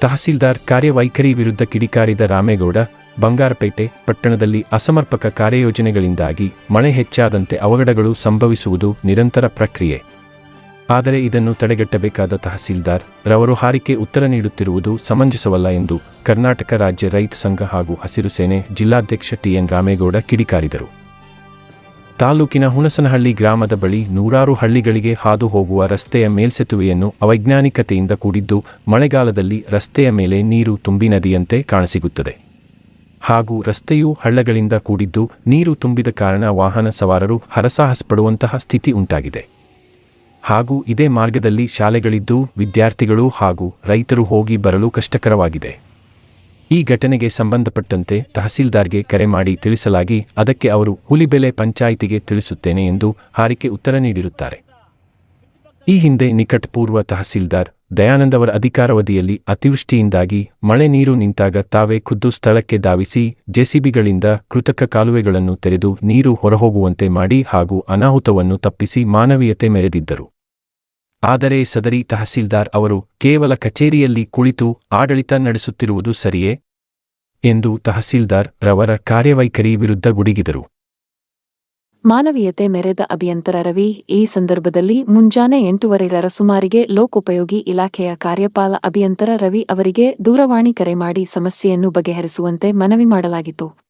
ತಹಸೀಲ್ದಾರ್ ಕಾರ್ಯವೈಖರಿ ವಿರುದ್ಧ ಕಿಡಿಕಾರಿದ ರಾಮೇಗೌಡ, ಬಂಗಾರಪೇಟೆ ಪಟ್ಟಣದಲ್ಲಿ ಅಸಮರ್ಪಕ ಕಾರ್ಯಯೋಜನೆಗಳಿಂದಾಗಿ ಮಳೆ ಹೆಚ್ಚಾದಂತೆ ಅವಘಡಗಳು ಸಂಭವಿಸುವುದು ನಿರಂತರ ಪ್ರಕ್ರಿಯೆ. ಆದರೆ ಇದನ್ನು ತಡೆಗಟ್ಟಬೇಕಾದ ತಹಸೀಲ್ದಾರ್ ರವರು ಹಾರಿಕೆ ಉತ್ತರ ನೀಡುತ್ತಿರುವುದು ಸಮಂಜಸವಲ್ಲ ಎಂದು ಕರ್ನಾಟಕ ರಾಜ್ಯ ರೈತ ಸಂಘ ಹಾಗೂ ಹಸಿರು ಸೇನೆ ಜಿಲ್ಲಾಧ್ಯಕ್ಷ ಟಿಎನ್ ರಾಮೇಗೌಡ ಕಿಡಿಕಾರಿದರು. ತಾಲೂಕಿನ ಹುಣಸನಹಳ್ಳಿ ಗ್ರಾಮದ ಬಳಿ ನೂರಾರು ಹಳ್ಳಿಗಳಿಗೆ ಹಾದು ಹೋಗುವ ರಸ್ತೆಯ ಮೇಲ್ಸೆತುವೆಯನ್ನು ಅವೈಜ್ಞಾನಿಕತೆಯಿಂದ ಕೂಡಿದ್ದು, ಮಳೆಗಾಲದಲ್ಲಿ ರಸ್ತೆಯ ಮೇಲೆ ನೀರು ತುಂಬಿ ನದಿಯಂತೆ ಕಾಣಸಿಗುತ್ತದೆ. ಹಾಗೂ ರಸ್ತೆಯು ಹಳ್ಳಗಳಿಂದ ಕೂಡಿದ್ದು, ನೀರು ತುಂಬಿದ ಕಾರಣ ವಾಹನ ಸವಾರರು ಹರಸಾಹಸ ಪಡುವಂತಹ ಸ್ಥಿತಿ ಉಂಟಾಗಿದೆ. ಹಾಗೂ ಇದೇ ಮಾರ್ಗದಲ್ಲಿ ಶಾಲೆಗಳಿದ್ದು, ವಿದ್ಯಾರ್ಥಿಗಳು ಹಾಗೂ ರೈತರು ಹೋಗಿ ಬರಲು ಕಷ್ಟಕರವಾಗಿದೆ. ಈ ಘಟನೆಗೆ ಸಂಬಂಧಪಟ್ಟಂತೆ ತಹಸೀಲ್ದಾರ್ಗೆ ಕರೆ ಮಾಡಿ ತಿಳಿಸಲಾಗಿ ಅದಕ್ಕೆ ಅವರು ಹುಲಿಬೆಲೆ ಪಂಚಾಯಿತಿಗೆ ತಿಳಿಸುತ್ತೇನೆ ಎಂದು ಹಾರಿಕೆ ಉತ್ತರ ನೀಡಿರುತ್ತಾರೆ. ಈ ಹಿಂದೆ ನಿಕಟಪೂರ್ವ ತಹಸೀಲ್ದಾರ್ ದಯಾನಂದ್ ಅವರ ಅಧಿಕಾರಾವಧಿಯಲ್ಲಿ ಅತಿವೃಷ್ಟಿಯಿಂದಾಗಿ ಮಳೆ ನೀರು ನಿಂತಾಗ ತಾವೇ ಖುದ್ದು ಸ್ಥಳಕ್ಕೆ ಧಾವಿಸಿ ಜೆಸಿಬಿಗಳಿಂದ ಕೃತಕ ಕಾಲುವೆಗಳನ್ನು ತೆರೆದು ನೀರು ಹೊರಹೋಗುವಂತೆ ಮಾಡಿ ಹಾಗೂ ಅನಾಹುತವನ್ನು ತಪ್ಪಿಸಿ ಮಾನವೀಯತೆ ಮೆರೆದಿದ್ದರು. ಆದರೆ ಸದರಿ ತಹಸೀಲ್ದಾರ್ ಅವರು ಕೇವಲ ಕಚೇರಿಯಲ್ಲಿ ಕುಳಿತು ಆಡಳಿತ ನಡೆಸುತ್ತಿರುವುದು ಸರಿಯೇ? ಎಂದು ತಹಸೀಲ್ದಾರ್ ರವರ ಕಾರ್ಯವೈಖರಿ ವಿರುದ್ಧ ಗುಡುಗಿದರು. ಮಾನವೀಯತೆ ಮೆರೆದ ಅಭಿಯಂತರ ರವಿ, ಈ ಸಂದರ್ಭದಲ್ಲಿ ಮುಂಜಾನೆ ಎಂಟೂವರೆರ ಸುಮಾರಿಗೆ ಲೋಕೋಪಯೋಗಿ ಇಲಾಖೆಯ ಕಾರ್ಯಪಾಲ ಅಭಿಯಂತರ ರವಿ ಅವರಿಗೆ ದೂರವಾಣಿ ಕರೆ ಮಾಡಿ ಸಮಸ್ಯೆಯನ್ನು ಬಗೆಹರಿಸುವಂತೆ ಮನವಿ ಮಾಡಲಾಗಿತ್ತು.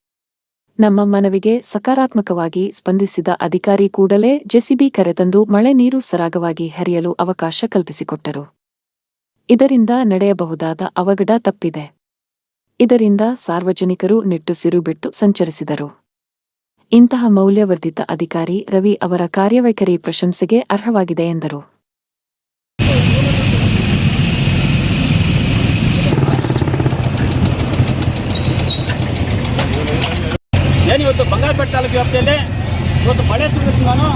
ನಮ್ಮ ಮನವಿಗೆ ಸಕಾರಾತ್ಮಕವಾಗಿ ಸ್ಪಂದಿಸಿದ ಅಧಿಕಾರಿ ಕೂಡಲೇ ಜೆಸಿಬಿ ಕರೆತಂದು ಮಳೆ ನೀರು ಸರಾಗವಾಗಿ ಹರಿಯಲು ಅವಕಾಶ ಕಲ್ಪಿಸಿಕೊಟ್ಟರು. ಇದರಿಂದ ನಡೆಯಬಹುದಾದ ಅವಘಡ ತಪ್ಪಿದೆ. ಇದರಿಂದ ಸಾರ್ವಜನಿಕರು ನಿಟ್ಟುಸಿರು ಬಿಟ್ಟು ಸಂಚರಿಸಿದರು. ಇಂತಹ ಮೌಲ್ಯವರ್ಧಿತ ಅಧಿಕಾರಿ ರವಿ ಅವರ ಕಾರ್ಯವೈಖರಿ ಪ್ರಶಂಸೆಗೆ ಅರ್ಹವಾಗಿದೆ ಎಂದರು ಏನು ಇವತ್ತು ಬಂಗಾರಪೇಟೆ ತಾಲೂಕು ವ್ಯಾಪ್ತಿಯಲ್ಲಿ ಇವತ್ತು ಮಳೆ ಸುರಿದ ನಾನು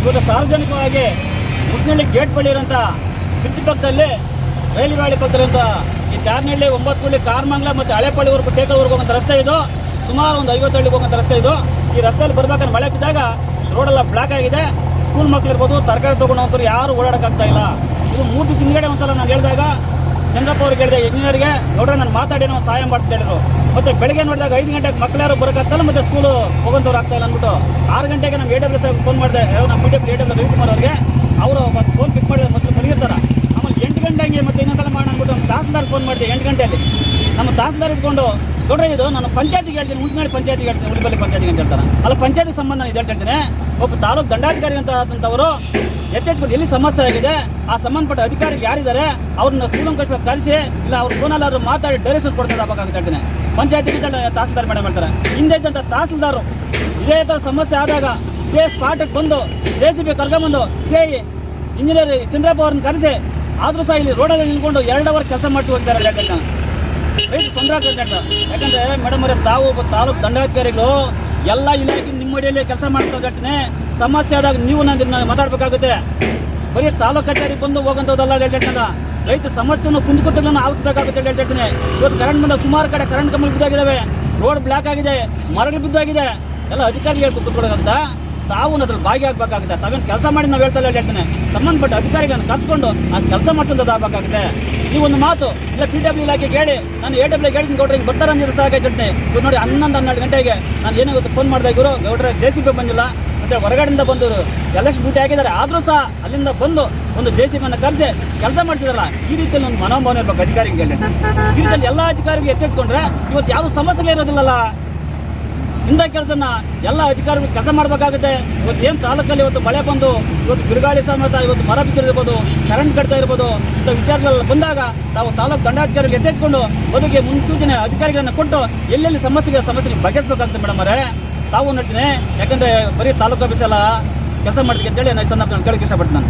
ಇವತ್ತು ಸಾರ್ವಜನಿಕವಾಗಿ ಮುದ್ನಳ್ಳಿ ಗೇಟ್ ಬಳಿ ಇರೋಂಥ ಪಿಚ್ ಪಕ್ಕದಲ್ಲಿ ರೈಲ್ವೆ ಹಳಿ ಪಕ್ಕದಂಥ ಈ ಕಾರ್ನಹಳ್ಳಿ ಒಂಬತ್ತು ಹಳ್ಳಿ ಕಾರ್ಮಂಗ್ಲ ಮತ್ತು ಹಳೆಪಳ್ಳಿವರೆಗೂ ಟೇಕಲ್ವರೆಗೂ ಹೋಗುವಂಥ ರಸ್ತೆ ಇದು. ಸುಮಾರು ಒಂದು ಐವತ್ತು ಹಳ್ಳಿಗೆ ಹೋಗುವಂಥ ರಸ್ತೆ ಇದು. ಈ ರಸ್ತೆಯಲ್ಲಿ ಬರಬೇಕಾದ್ರೆ ಮಳೆ ಬಿದ್ದಾಗ ರೋಡೆಲ್ಲ ಬ್ಲಾಕ್ ಆಗಿದೆ. ಸ್ಕೂಲ್ ಮಕ್ಕಳು ಇರ್ಬೋದು ತರಕಾರಿ ತೊಗೊಂಡು ಯಾರು ಓಡಾಡೋಕ್ಕಾಗ್ತಾ ಇಲ್ಲ. ಇದು ಮೂರು ದಿವಸ ಹಿಂದ್ಗಡೆ ಒಂದ್ಸಲ ನಾನು ಹೇಳಿದಾಗ ಚಂದ್ರಪ್ಪ ಅವ್ರು ಹೇಳಿದೆ ಇಂಜಿನಿಯರ್ಗೆ ನೋಡ್ರೆ, ನಾನು ಮಾತಾಡಿ, ನಾವು ಸಹಾಯ ಮಾಡ್ತಾ ಹೇಳಿದ್ರು ಮತ್ತೆ ಬೆಳಗ್ಗೆ ನೋಡಿದಾಗ ಐದು ಗಂಟೆಗೆ ಮಕ್ಳು ಯಾರು ಬರೋಕ್ಕಾಗ್ತಲ್ಲ ಮತ್ತೆ ಸ್ಕೂಲು ಹೋಗೋಂಥವ್ರು ಆಗ್ತಾ ಇಲ್ಲ ಅಂದ್ಬಿಟ್ಟು. ಆರು ಗಂಟೆಗೆ ನಮ್ಮ ಎ ಡಬ್ಲ್ಯೂ ಫೋನ್ ಮಾಡಿದೆ ನಮ್ಮ P W A W Ravikumar ಅವರಿಗೆ, ಅವರು ಫೋನ್ ಪಿಕ್ ಮಾಡಿದ್ರೆ ಮೊದಲು ಮಲಗಿರ್ತಾರೆ ಆಮೇಲೆ ಎಂಟು ಗಂಟೆಗೆ ಮತ್ತೆ ಇನ್ನೊಂದ್ಸಲ ಮಾಡಿ ಅಂದ್ಬಿಟ್ಟು ನಮ್ಮ ತಹಸೀಲ್ದಾರ್ ಫೋನ್ ಮಾಡಿದೆ ಎಂಟು ಗಂಟೆಯಲ್ಲಿ. ನಮ್ಮ ತಹಸೀಲ್ದಾರ್ ಇಟ್ಕೊಂಡು ನೋಡ್ರಿ ಇದು ನಾನು ಪಂಚಾಯತಿಗೆ ಹೇಳ್ತೀನಿ ಮುನ್ಸಿಪಾಲಿ ಪಂಚಾಯತಿಗೆ ಹೇಳ್ತೀನಿ ಉಳಿಬಲ್ಲಿ ಪಂಚಾಯತಿಗೆ ಅಂತ ಹೇಳ್ತಾರೆ. ಅಲ್ಲ ಪಂಚಾಯತಿ ಸಂಬಂಧ ನಾನು ಇದು ಹೇಳ್ತೀನಿ ಒಬ್ಬ ತಾಲೂಕು ದಂಡಾಧಿಕಾರಿ ಅಂತ ಆದಂಥವರು ಎತ್ತೆಚ್ಕೊಂಡು ಎಲ್ಲಿ ಸಮಸ್ಯೆ ಆಗಿದೆ, ಆ ಸಂಬಂಧಪಟ್ಟ ಅಧಿಕಾರಿ ಯಾರಿದ್ದಾರೆ, ಅವ್ರನ್ನ ಕೂಲಂಕಷವಾಗಿ ಕರೆಸಿ, ಇಲ್ಲ ಅವ್ರ ಫೋನಲ್ಲಾದ್ರು ಮಾತಾಡಿ ಡೈರೆಕ್ಷನ್ಸ್ ಕೊಡ್ತಾರೆ ಅಂತ ಹೇಳ್ತೀನಿ. ಪಂಚಾಯತಿಗೆ ತಹಸೀಲ್ದಾರ್ ಮೇಡಮ್ ಹೇಳ್ತಾರೆ. ಹಿಂದೆ ಇದ್ದಂಥ ತಹಸೀಲ್ದಾರು, ಇದೇ ಥರ ಸಮಸ್ಯೆ ಆದಾಗ ಇದೇ ಸ್ಪಾಟಿಗೆ ಬಂದು, ಜೆ ಸಿ ಬಿ ಕರ್ಕೊಂಬಂದು ಇದೇ ಇಂಜಿನಿಯರ್ ಚಂದ್ರಪ್ಪ ಅವ್ರನ್ನ ಕರೆಸಿ, ಆದರೂ ಸಹ ಇಲ್ಲಿ ರೋಡಲ್ಲಿ ನಿಲ್ಕೊಂಡು ಎರಡು ಅವರ್ ಕೆಲಸ ಮಾಡಿಸಿ ಹೋಗ್ತಾರೆ ಹೇಳ್ತೀನಿ ರೈತ ತೊಂದರೆ ಆಗ್ತದೆ ಯಾಕಂದ್ರೆ ಮೇಡಮ್ ಅವರೇ, ತಾವು ಒಬ್ಬ ತಾಲೂಕು ದಂಡಾಧಿಕಾರಿಗಳು, ಎಲ್ಲ ಇಲಾಖೆ ನಿಮ್ಮ ಅಡಿಯಲ್ಲಿ ಕೆಲಸ ಮಾಡ್ತಾ ಘಟನೆ ಸಮಸ್ಯೆ ಆದಾಗ ನೀವು ನನ್ನ ಮಾತಾಡಬೇಕಾಗುತ್ತೆ. ಬರೀ ತಾಲೂಕು ಕಚೇರಿ ಬಂದು ಹೋಗಂಥದ್ದಲ್ಲ ಹೇಳ್ತೇನೆ ರೈತ ಸಮಸ್ಯೆಯನ್ನು ಕುಂದುಕೊಟ್ಟಗಳನ್ನು ಆಲಿಸಬೇಕಾಗುತ್ತೆ ಹೇಳ್ತೀನಿ ಇವತ್ತು ಕರೆಂಟ್ ಬಂದ ಸುಮಾರು ಕಡೆ ಕರೆಂಟ್ ಕಮ್ಮಿ ಬಿದ್ದಾಗಿದ್ದಾವೆ. ರೋಡ್ ಬ್ಲಾಕ್ ಆಗಿದೆ, ಮರಗಳು ಬಿದ್ದಾಗಿದೆ. ಎಲ್ಲ ಅಧಿಕಾರಿ ಹೇಳ್ಬೇಕು ಕೂತ್ಕೊಳ್ಳೋದಂತ ತಾವು ಅದ್ರಲ್ಲಿ ಭಾಗಿಯಾಗಬೇಕಾಗುತ್ತೆ ತಾವೇನು ಕೆಲಸ ಮಾಡಿ ನಾವು ಹೇಳ್ತಾ ಇಲ್ಲ ಹೇಳ್ತೇನೆ. ಸಂಬಂಧಪಟ್ಟ ಅಧಿಕಾರಿಗಳನ್ನು ಕರ್ಸ್ಕೊಂಡು ಆ ಕೆಲಸ ಮಾಡ್ಸೋದು ಈ ಒಂದು ಮಾತು, ಇಲ್ಲ ಪಿ ಡಬ್ಲ್ಯೂ ಇಲಾಖೆಗೆ ಹೇಳಿ ನಾನು ಎ ಡಬ್ಲ್ಯೂ ಹೇಳ್ತೀನಿ ಗೌಡ್ರೆ, ಹಿಂಗೆ ಬರ್ತಾರೆ ಅಂತ ಸಾಕಾಗಿ ಜೊತೆ ಇವ್ರು ನೋಡಿ ಹನ್ನೊಂದು, ಹನ್ನೆರಡು ಗಂಟೆಗೆ ನಾನು ಏನೋ ಇವತ್ತು ಫೋನ್ ಮಾಡಿದೆ ಇವರು ಗೌಡ್ರೆ ಜೆ ಸಿ ಬಿ ಬಂದಿಲ್ಲ. ಮತ್ತೆ ಹೊರಗಡೆಯಿಂದ ಬಂದವರು ಎಲೆಕ್ಷನ್ ಡ್ಯೂಟಿ ಹಾಕಿದ್ದಾರೆ. ಆದರೂ ಸಹ ಅಲ್ಲಿಂದ ಬಂದು ಒಂದು ಜೆ ಸಿ ಬಿಯನ್ನು ಕರೆಸಿ ಕೆಲಸ ಮಾಡ್ತಿದ್ರಲ್ಲ ಈ ರೀತಿಯಲ್ಲಿ ಒಂದು ಮನೋಭಾವನೆ ಇರಬೇಕು ಅಧಿಕಾರಿಗೆ ಹೇಳಿ ಈ ರೀತಿಯಲ್ಲಿ ಎಲ್ಲ ಅಧಿಕಾರಿಗಳು ಎತ್ತಿಟ್ಕೊಂಡ್ರೆ ಇವತ್ತು ಯಾವುದೂ ಸಮಸ್ಯೆಗಳೇ ಇರೋದಿಲ್ಲಲ್ಲ. ಇಂಥ ಕೆಲಸನ ಎಲ್ಲ ಅಧಿಕಾರಿಗಳು ಕೆಲಸ ಮಾಡಬೇಕಾಗುತ್ತೆ. ಇವತ್ತು ಏನು ತಾಲೂಕಲ್ಲಿ ಇವತ್ತು ಮಳೆ ಬಂದು, ಇವತ್ತು ಬಿರುಗಾಳಿ ಸಮೇತ ಇವತ್ತು ಮರ ಬಿದ್ದಿರ್ಬೋದು ಕರೆಂಟ್ ಕಟ್ತಾ ಇರ್ಬೋದು, ಇಂಥ ವಿಚಾರಗಳೆಲ್ಲ ಬಂದಾಗ ನಾವು ತಾಲೂಕು ದಂಡಾಧಿಕಾರಿಗಳು ಎದ್ದೆತ್ಕೊಂಡು ಬದುಕಿಗೆ ಮುನ್ಸೂಚನೆ ಅಧಿಕಾರಿಗಳನ್ನ ಕೊಟ್ಟು ಎಲ್ಲೆಲ್ಲಿ ಸಮಸ್ಯೆಗೆ ಸಮಸ್ಯೆ ಬಗೆಹರಿಸಬೇಕಾಗುತ್ತೆ ಮೇಡಮ್ ಅವರೇ. ತಾವು ನೋಡ್ತೀನಿ, ಯಾಕಂದರೆ ಬರೀ ತಾಲೂಕು ಆಫೀಸ್ ಎಲ್ಲ ಕೆಲಸ ಮಾಡ್ತೀವಿ ಅಂತೇಳಿ ನಾನು ಚೆನ್ನಾಗಿ ಕೇಳಕ್ಕೆ ಇಷ್ಟಪಟ್ಟು ನಾನು.